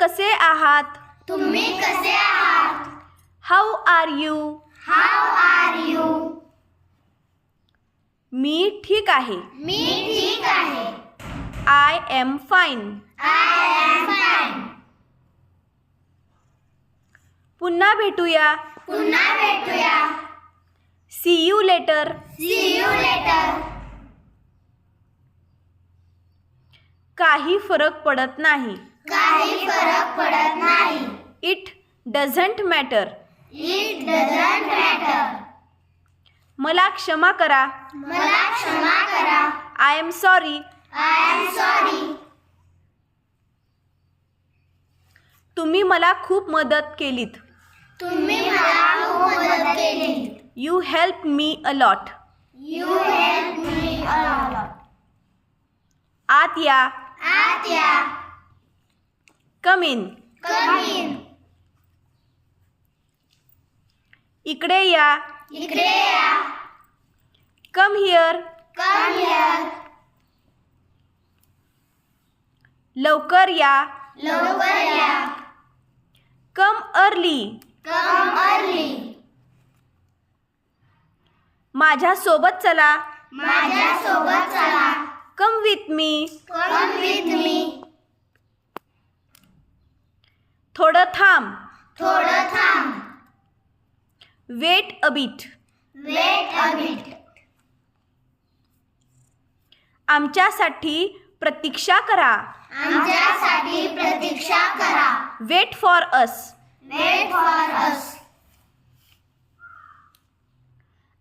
कसे आहात? तुम्ही कसे आहात? How are you how are you मी ठीक आहे. मी ठीक आहे. I am fine I am fine पुन्हा भेटूया. पुन्हा भेटूया. See you later see you later काही फरक पडत नाही. काही फरक पडत नाही. It doesn't matter it doesn't matter मला क्षमा करा. मला क्षमा करा. I am sorry I am sorry तुम्ही मला खूप मदत केलीत. तुम्ही मला खूप मदत केली you help me a lot you help me आत या. आत या. कम इन कम इन इकडे या. इकडे या. कम हिअर कम हिअर लवकर या. लवकर या. कम अर्ली कम अर्ली माझ्या सोबत चला. माझ्या सोबत चला. Come with me come with me थोडं थांब. थोडं थांब. Wait a bit. Wait a bit. आमच्यासाठी प्रतीक्षा करा. आमच्यासाठी प्रतीक्षा करा. Wait for us. Wait for us.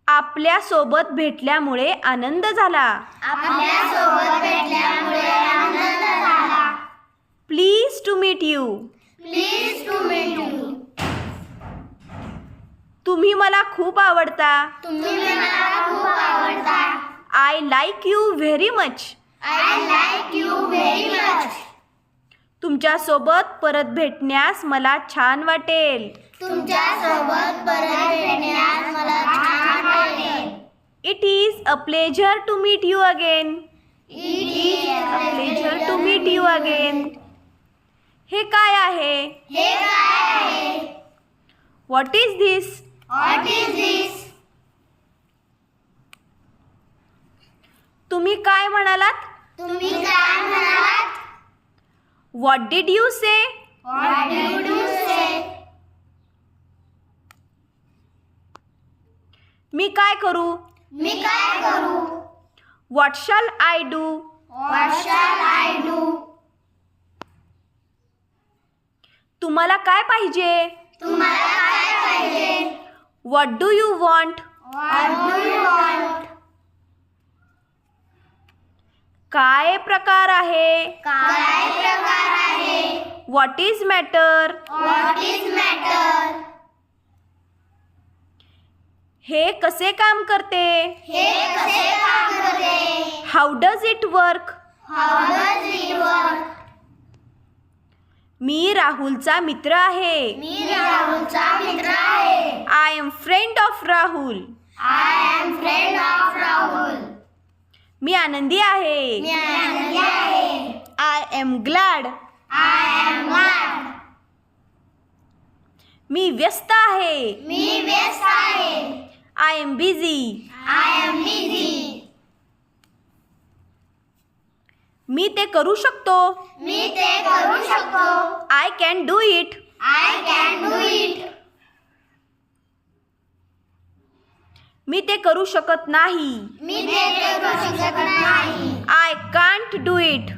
आपल्यासोबत भेटल्यामुळे आनंद झाला. आपल्यासोबत भेटल्यामुळे आनंद झाला. Please to meet you please तुम्ही मला खूप आवडता. तुम्ही मला खूप आवडता. I like you very much I like you very much तुमच्यासोबत परत भेटण्यास मला छान वाटेल. तुमच्यासोबत परत भेटण्यास मला छान वाटेल. It is a pleasure to meet you again It is a pleasure to meet you again हे काय आहे? हे काय आहे? What is this What is this? तुम्ही काय म्हणालात? तुम्ही काय म्हणालात? What did you say What did you say? मी काय करू? मी काय करू? What shall I do What shall I do? तुम्हाला काय पाहिजे? तुम्हाला काय पाहिजे? What do you want What do you want? काय प्रकार आहे? काय प्रकार आहे? What is matter What is matter? हे कसे काम करते? हे कसे काम करते? How does it work How does it work? मी राहुलचा मित्र आहे. मी राहुलचा मित्र आहे. I am friend of Rahul I am friend of Rahul मी आनंदी आहे. मी आनंदी आहे. I am glad I am glad. मी व्यस्त आहे. मी व्यस्त आहे. I am busy I am busy. मी ते करू शकतो. मी ते करू शकतो. I can do it I can do it. मी ते करू शकत नाही. मी ते करू शकत नाही. I can't do it